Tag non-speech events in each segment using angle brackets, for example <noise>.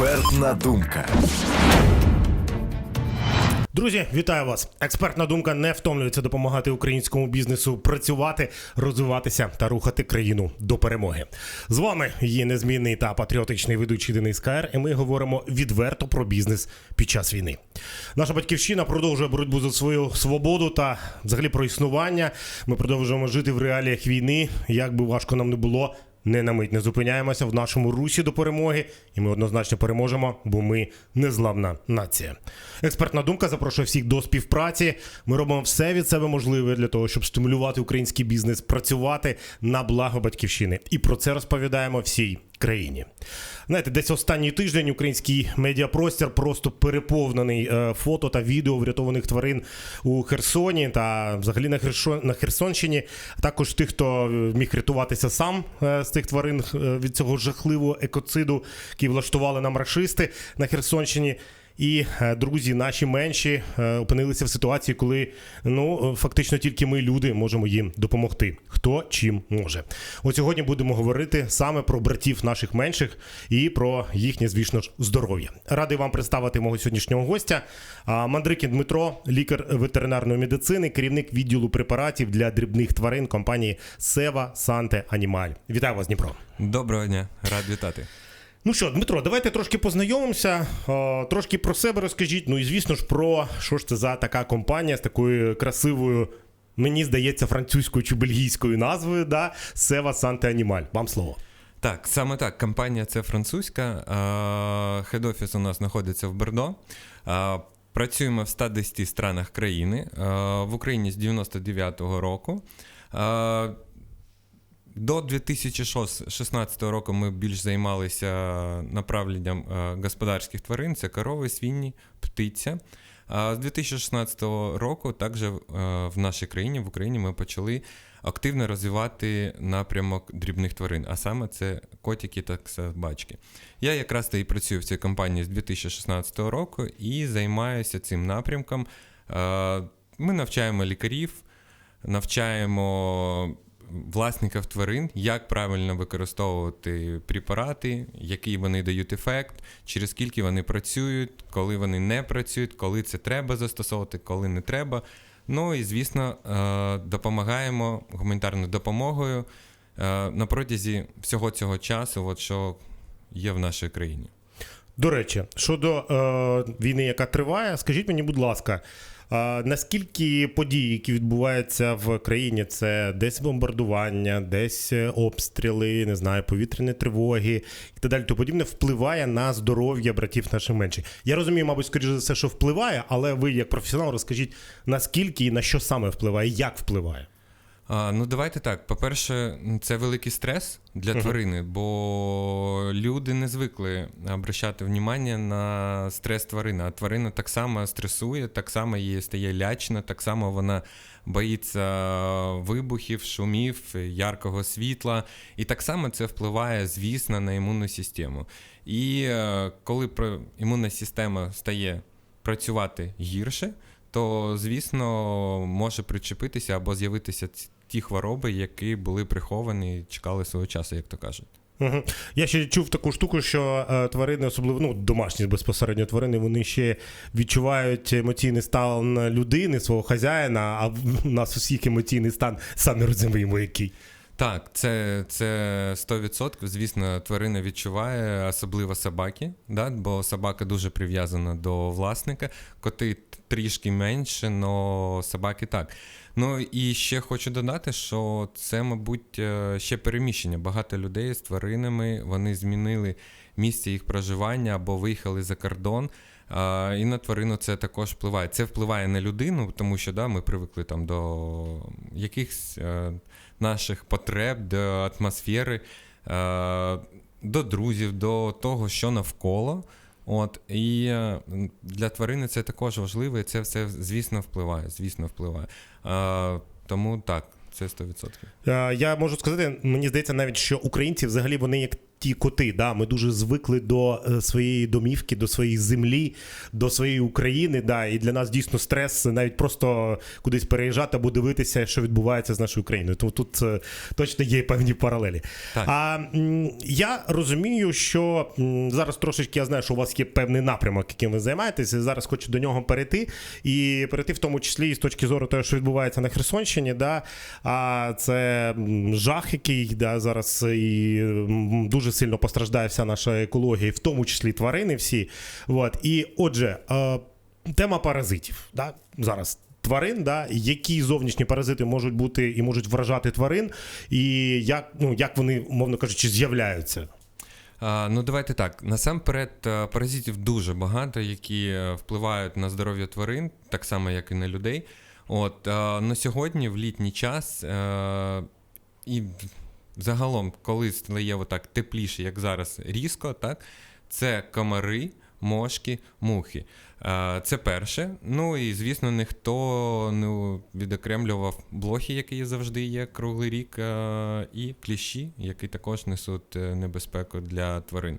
Експертна думка. Друзі, вітаю вас! Експертна думка не втомлюється допомагати українському бізнесу працювати, розвиватися та рухати країну до перемоги. З вами її незмінний та патріотичний ведучий Денис КР, і ми говоримо відверто про бізнес під час війни. Наша батьківщина продовжує боротьбу за свою свободу та взагалі про існування. Ми продовжуємо жити в реаліях війни. Як би важко нам не було. Не на мить не зупиняємося в нашому русі до перемоги, і ми однозначно переможемо, бо ми незламна нація. Експертна думка запрошує всіх до співпраці. Ми робимо все від себе можливе для того, щоб стимулювати український бізнес, працювати на благо батьківщини. І про це розповідаємо всій країні. Знаєте, десь останній тиждень український медіапростір просто переповнений е, фото та відео врятованих тварин у Херсоні та взагалі на Херсон, на Херсонщині. Також тих, хто е, міг рятуватися сам е, з тих тварин від цього жахливого екоциду, який влаштували нам рашисти на Херсонщині. І е, друзі, наші менші е, опинилися в ситуації, коли ну фактично тільки ми, люди, можемо їм допомогти. Хто чим може. От сьогодні будемо говорити саме про братів наших менших і про їхнє, звісно ж, здоров'я. Радий вам представити мого сьогоднішнього гостя. Мандрикін Дмитро, лікар ветеринарної медицини, керівник відділу препаратів для дрібних тварин компанії Сева Санте Анімаль. Вітаю вас, Дніпро. Доброго дня, рад вітати. Ну що, Дмитро, давайте трошки познайомимося, трошки про себе розкажіть. Ну і звісно ж про що ж це за така компанія з такою красивою, мені здається, французькою чи бельгійською назвою, да? Сева Санте Анімаль. Вам слово. Так, саме так, компанія це французька. Хед-офіс у нас знаходиться в Бордо. Працюємо в 110 странах країни. В Україні з 99-го року. До 2016 року ми більш займалися направленням е, господарських тварин: це корови, свині, птиця. А з 2016 року також е, в нашій країні, в Україні, ми почали активно розвивати напрямок дрібних тварин, а саме це котики та собачки. Я якраз та і працюю в цій компанії з 2016 року і займаюся цим напрямком. Е, Ми навчаємо лікарів, навчаємо власників тварин, як правильно використовувати препарати, який вони дають ефект, через скільки вони працюють, коли вони не працюють, коли це треба застосовувати, коли не треба. Ну і звісно, е, допомагаємо гуманітарною допомогою е, на протязі всього цього часу, от що є в нашій країні. До речі, щодо е, війни, яка триває, скажіть мені, будь ласка, наскільки події, які відбуваються в країні, це десь бомбардування, десь е, обстріли, не знаю, повітряні тривоги і так далі, то подібне, впливає на здоров'я братів наших менших? Я розумію, мабуть, скоріше за все, що впливає, але ви, як професіонал, розкажіть, наскільки і на що саме впливає, як впливає? А, ну, давайте так. По-перше, це великий стрес для тварини, бо люди не звикли обращати внимання на стрес тварини. А тварина так само стресує, так само їй стає лячно, так само вона боїться вибухів, шумів, яркого світла. І так само це впливає, звісно, на імунну систему. І е, коли про- імунна система стає працювати гірше, то звісно може причепитися або з'явитися ті хвороби, які були приховані і чекали свого часу, як то кажуть. Угу. Я ще чув таку штуку, що е, тварини, особливо ну, домашні безпосередньо тварини, вони ще відчувають емоційний стан людини, свого хазяїна, а в нас усіх емоційний стан самі розуміємо, який. Так, це, це 100%. Звісно, тварина відчуває, особливо собаки, да? бо собака дуже прив'язана до власника. Коти трішки менше, але собаки так. Ну і ще хочу додати, що це, мабуть, е, ще переміщення. Багато людей з тваринами вони змінили місце їх проживання або виїхали за кордон. І на тварину це також впливає. Це впливає на людину, тому що да, ми привикли там до якихось е, наших потреб, до атмосфери, е, до друзів, до того, що навколо. От, і е, для тварини це також важливо, і це все, звісно, впливає. Звісно, впливає. А, тому так, це 100%. Е, Я можу сказати, мені здається, навіть що українці взагалі вони як ті коти. Да? Ми дуже звикли до е, своєї домівки, до своєї землі, до своєї України. Да? І для нас дійсно стрес навіть просто кудись переїжджати або дивитися, що відбувається з нашою країною. Тому тут е, точно є певні паралелі. Так. А я розумію, що зараз трошечки я знаю, що у вас є певний напрямок, яким ви займаєтесь. і Зараз хочу до нього перейти. І перейти в тому числі і з точки зору того, що відбувається на Херсонщині. Да? А це жах, який да, зараз і м, дуже сильно постраждає вся наша екологія, в тому числі тварини всі. От. І отже, е, тема паразитів. Да? Зараз. Тварин, да, які зовнішні паразити можуть бути і можуть вражати тварин, і як, ну, як вони, умовно кажучи, з'являються. А, ну, давайте так. Насамперед, е, паразитів дуже багато, які е, впливають на здоров'я тварин, так само, як і на людей. От, е, на сьогодні, в літній час, е, і загалом, коли стає отак тепліше, як зараз, різко, так, це комари, мошки, мухи. Е, Це перше. Ну і звісно, ніхто не відокремлював блохи, які завжди є круглий рік, е, і кліщі, які також несуть е, небезпеку для тварин.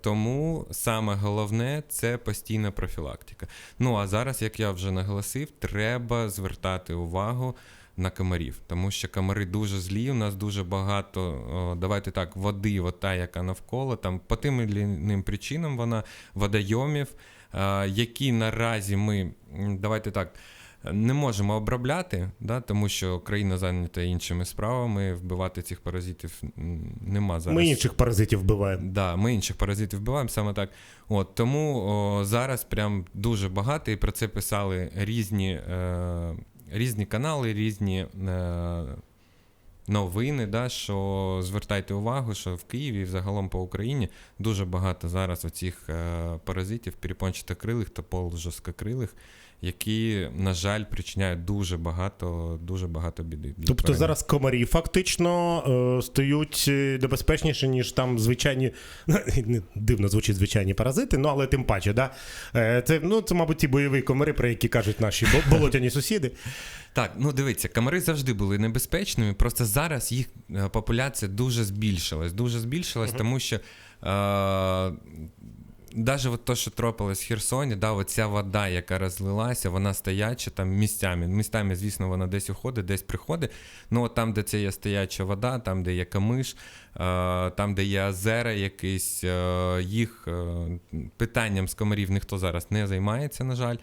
Тому саме головне це постійна профілактика. Ну а зараз, як я вже наголосив, треба звертати увагу. На комарів, тому що комари дуже злі. У нас дуже багато, давайте так, води, ота, яка навколо, там по тим чи іншим причинам вона водойомів, які наразі ми, давайте так, не можемо обробляти, да, тому що країна зайнята іншими справами. Вбивати цих паразитів нема зараз. Ми інших паразитів вбиваємо. Да, ми інших паразитів вбиваємо саме так. От тому о, зараз прям дуже багато, і про це писали різні, е, різні канали, різні е, новини. Да, що звертайте увагу, що в Києві і взагалом по Україні дуже багато зараз оцих е, паразитів, перепончатокрилих та полужорсткокрилих, які, на жаль, причиняють дуже багато, дуже багато біди. Тобто тварин. зараз комарі фактично е, стають е, небезпечніше, ніж там звичайні, <laughs> дивно звучить звичайні паразити, ну але тим паче, да? Е, це, ну, це, мабуть, ті бойові комари, про які кажуть наші <laughs> болотяні сусіди. Так, ну дивіться, комари завжди були небезпечними, просто зараз їх е, популяція дуже збільшилась. Дуже збільшилась, тому що. Е- Навіть от то, що трапилось в Херсоні, да, оця вода, яка розлилася, вона стояча там місцями. Місцями, звісно, вона десь уходить, десь приходить. Ну, от там, де це є стояча вода, там, де є камиш, е, там, де є озера якісь, е, їх е, питанням з комарів ніхто зараз не займається, на жаль.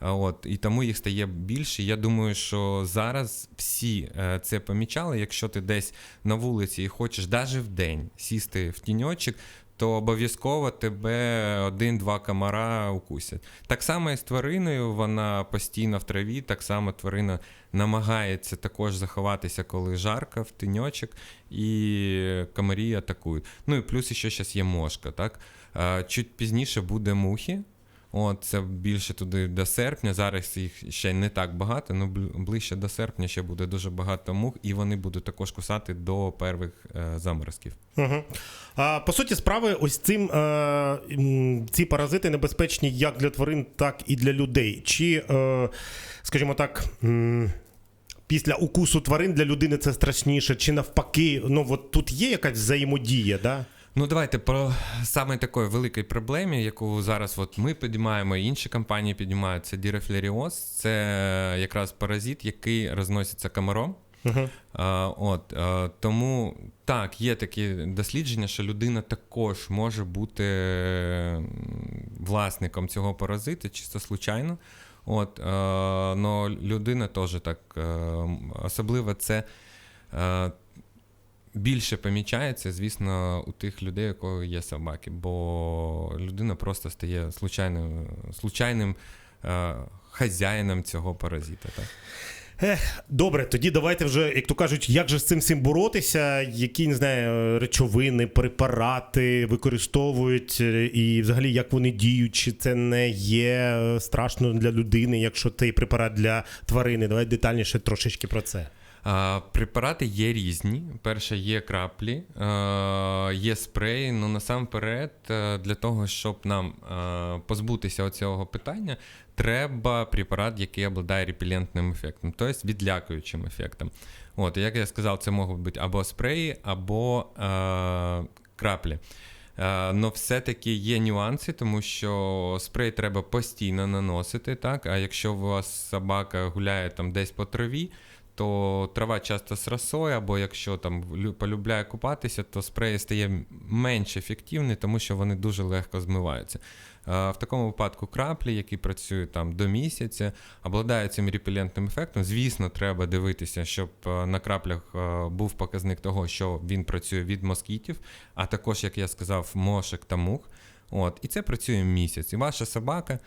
От, і тому їх стає більше. Я думаю, що зараз всі це помічали. Якщо ти десь на вулиці і хочеш навіть в день сісти в тіньочок, то обов'язково тебе один-два комара укусять. Так само і з твариною, вона постійно в траві, так само тварина намагається також заховатися, коли жарко, в тіньочок, і комарі атакують. Ну і плюс ще зараз є мошка. Так? Чуть пізніше буде мухи. От, це більше туди до серпня. Зараз їх ще не так багато, але ближче до серпня ще буде дуже багато мух, і вони будуть також кусати до перших е, заморозків. Угу. А, по суті, справи, ось цим е, ці паразити небезпечні як для тварин, так і для людей. Чи, е, скажімо так. Після укусу тварин для людини це страшніше, чи навпаки, ну от тут є якась взаємодія, да? Ну, давайте про саме такої великої проблемі, яку зараз от ми підіймаємо, і інші компанії підіймають, це дірафлеріоз. Це якраз паразит, який розноситься комаром. А, от, а, тому так, є такі дослідження, що людина також може бути власником цього паразиту, чисто случайно. От, а, но людина теж так, е, особливо це е, більше помічається, звісно, у тих людей, у кого є собаки, бо людина просто стає случайним, случайним е, хазяїном цього паразита. Так? Ех, добре, тоді давайте вже, як то кажуть, як же з цим всім боротися, які не знаю, речовини, препарати використовують, е, і взагалі як вони діють, чи це не є е, страшно для людини, якщо цей препарат для тварини. Давай детальніше трошечки про це. Препарати є різні. Перше, є краплі, є спреї. Ну насамперед, е, для того, щоб нам е, позбутися цього питання, треба препарат, який обладає репелентним ефектом, тобто відлякуючим ефектом. От, як я сказав, це можуть бути або спреї, або е, краплі. Але все-таки є нюанси, тому що спрей треба постійно наносити, так? А якщо у вас собака гуляє там десь по траві, то трава часто з росою, або якщо там полюбляє купатися, то спрей стає менш ефективний, тому що вони дуже легко змиваються. В такому випадку краплі, які працюють там до місяця, обладають цим репелентним ефектом. Звісно, треба дивитися, щоб е, на краплях е, був показник того, що він працює від москітів, а також, як я сказав, мошек та мух. От, і це працює місяць. І ваша собака.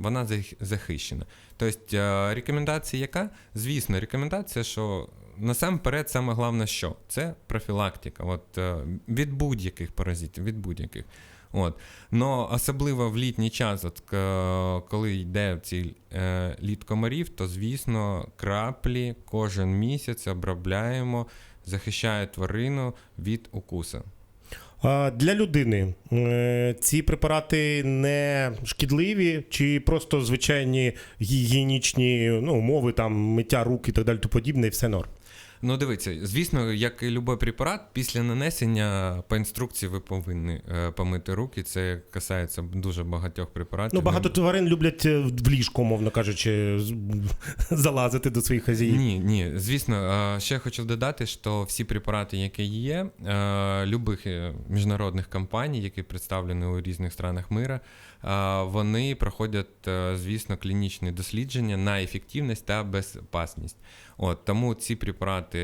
Вона захищена. Тобто, е, рекомендація яка? Звісно, рекомендація, що насамперед, саме головне, що це профілактика. От, е, від будь-яких паразитів, від будь-яких. От. Но особливо в літній час, от, коли йде ці е, літ комарів, то звісно краплі кожен місяць обробляємо, захищає тварину від укуса. Для людини е, ці препарати не шкідливі, чи просто звичайні гігієнічні ну, умови, там миття рук і так далі, то подібне, і все норм. Ну, дивіться, звісно, як і будь-який препарат, після нанесення по інструкції ви повинні е, помити руки. Це касається дуже багатьох препаратів. Ну, багато тварин люблять е, в ліжко, мовно кажучи, <laughs> залазити до своїх хазяїв. Ні, ні. Звісно, е, ще хочу додати, що всі препарати, які є, е, любих міжнародних компаній, які представлені у різних странах мира, е, вони проходять, е, звісно, клінічні дослідження на ефективність та безпечність. От тому ці препарати,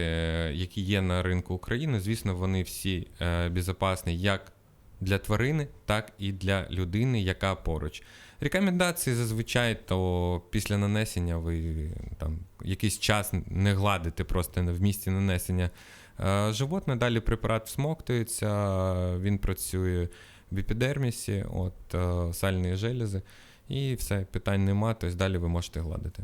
які є на ринку України, звісно, вони всі е, безпечні як для тварини, так і для людини, яка поруч. Рекомендації зазвичай, то після нанесення ви там якийсь час не гладите просто в місці нанесення е, животне. Далі препарат всмоктується, він працює в епідермісі, от е, сальні желези, і все, питань нема, тобто далі ви можете гладити,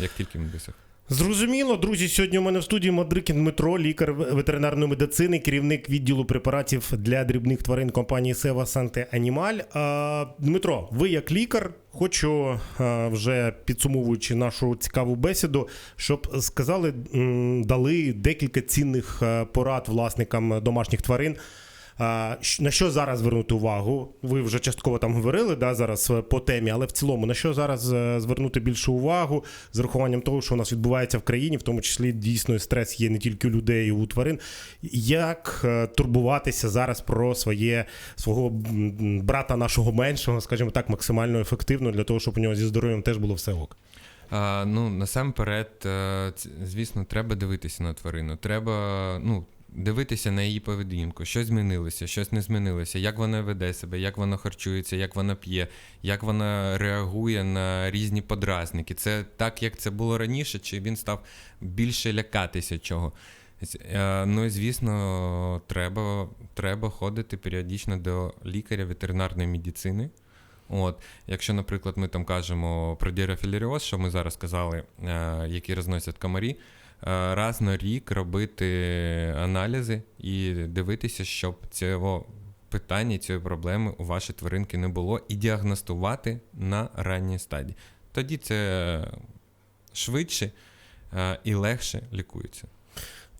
як тільки він висох. Зрозуміло, друзі. Сьогодні у мене в студії Мадрикін Дмитро, лікар ветеринарної медицини, керівник відділу препаратів для дрібних тварин компанії Сева Санте Анімаль. Дмитро, ви як лікар, хочу вже підсумовуючи нашу цікаву бесіду, щоб сказали, дали декілька цінних порад власникам домашніх тварин. На що зараз звернути увагу? Ви вже частково там говорили да, зараз е, по темі, але в цілому на що зараз е, звернути більше увагу з урахуванням того, що у нас відбувається в країні, в тому числі дійсно стрес є не тільки у людей, і у тварин. Як е, турбуватися зараз про своє свого брата нашого меншого, скажімо так, максимально ефективно для того, щоб у нього зі здоров'ям теж було все ок? А, ну, насамперед, звісно, треба дивитися на тварину. Треба ну, дивитися на її поведінку, що змінилося, щось не змінилося, як вона веде себе, як вона харчується, як вона п'є, як вона реагує на різні подразники. Це так, як це було раніше, чи він став більше лякатися чого. Е, Ну і звісно, треба, треба ходити періодично до лікаря ветеринарної медицини. От, якщо, наприклад, ми там кажемо про дірафілеріоз, що ми зараз казали, е, які розносять комарі, раз на рік робити аналізи і дивитися, щоб цього питання, цієї проблеми у вашій тваринки не було, і діагностувати на ранній стадії. Тоді це швидше е, і легше лікується.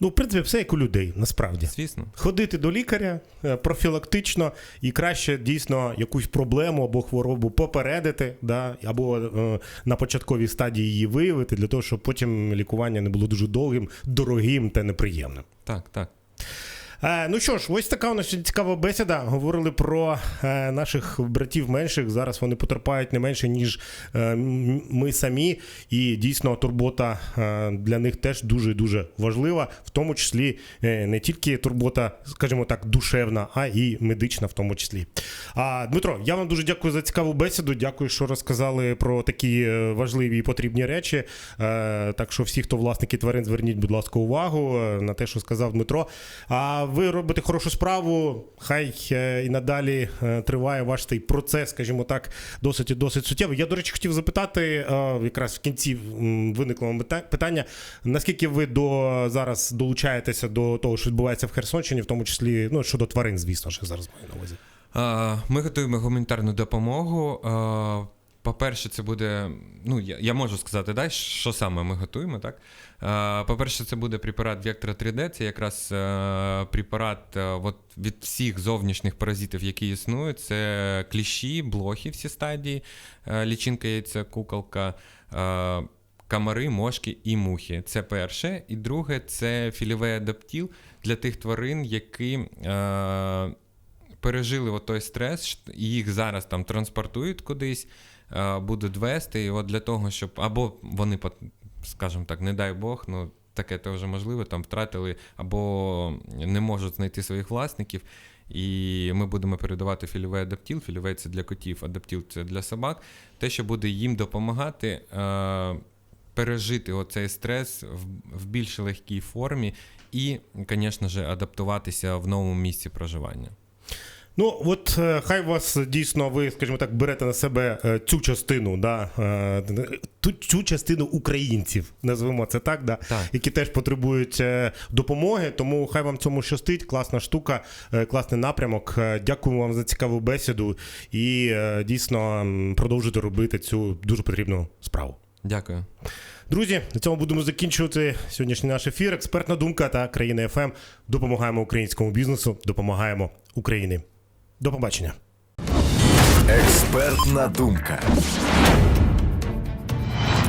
Ну, в принципі, все як у людей, насправді. Звісно. Ходити до лікаря е, профілактично і краще дійсно якусь проблему або хворобу попередити, да, або е, на початковій стадії її виявити, для того, щоб потім лікування не було дуже довгим, дорогим та неприємним. Так, так. Е, ну що ж, ось така у нас цікава бесіда. Говорили про е, наших братів менших. Зараз вони потерпають не менше, ніж е, ми самі. І дійсно турбота для них теж дуже дуже важлива, в тому числі не тільки турбота, скажімо так, душевна, а і медична, в тому числі. А Дмитро, я вам дуже дякую за цікаву бесіду. Дякую, що розказали про такі важливі і потрібні речі. Так що всі, хто власники тварин, зверніть, будь ласка, увагу на те, що сказав Дмитро. А ви робите хорошу справу. Хай е, і надалі е, триває ваш цей процес, скажімо так, досить і досить суттєвий. Я, до речі, хотів запитати, е, якраз в кінці виникло мета- питання: наскільки ви до зараз долучаєтеся до того, що відбувається в Херсонщині, в тому числі ну, щодо тварин, звісно, що зараз маю на увазі. Ми готуємо гуманітарну допомогу. По-перше, це буде. Ну, я, я можу сказати, да, що саме ми готуємо, так? Е, По-перше, це буде препарат Vectra 3D. Це якраз е, препарат е, от від всіх зовнішніх паразитів, які існують. Це кліщі, блохи, всі стадії, лічинка яйця, куколка. Камари, мошки і мухи. Це перше. І друге це філівий адаптіл для тих тварин, які пережили от той стрес, і їх зараз там транспортують кудись, будуть вести. І от для того, щоб або вони, скажімо так, не дай Бог, ну таке теж можливо, там втратили або не можуть знайти своїх власників. І ми будемо передавати фільовий адаптіл. Фільовий це для котів, адаптіл це для собак. Те, що буде їм допомагати е, пережити оцей стрес в, в більш легкій формі і, звісно ж, адаптуватися в новому місці проживання. Ну, от е, хай вас дійсно ви, скажімо так, берете на себе е, цю частину, да, е, ту, цю частину українців, назвемо це так, да, Так. які теж потребують допомоги. Тому хай вам цьому щастить. Класна штука, класний напрямок. Дякуємо вам за цікаву бесіду і дійсно продовжуйте робити цю дуже потрібну справу. Дякую. Друзі, на цьому будемо закінчувати сьогоднішній наш ефір. Експертна думка та країна ФМ. Допомагаємо українському бізнесу, допомагаємо Україні. До побачення. Експертна думка.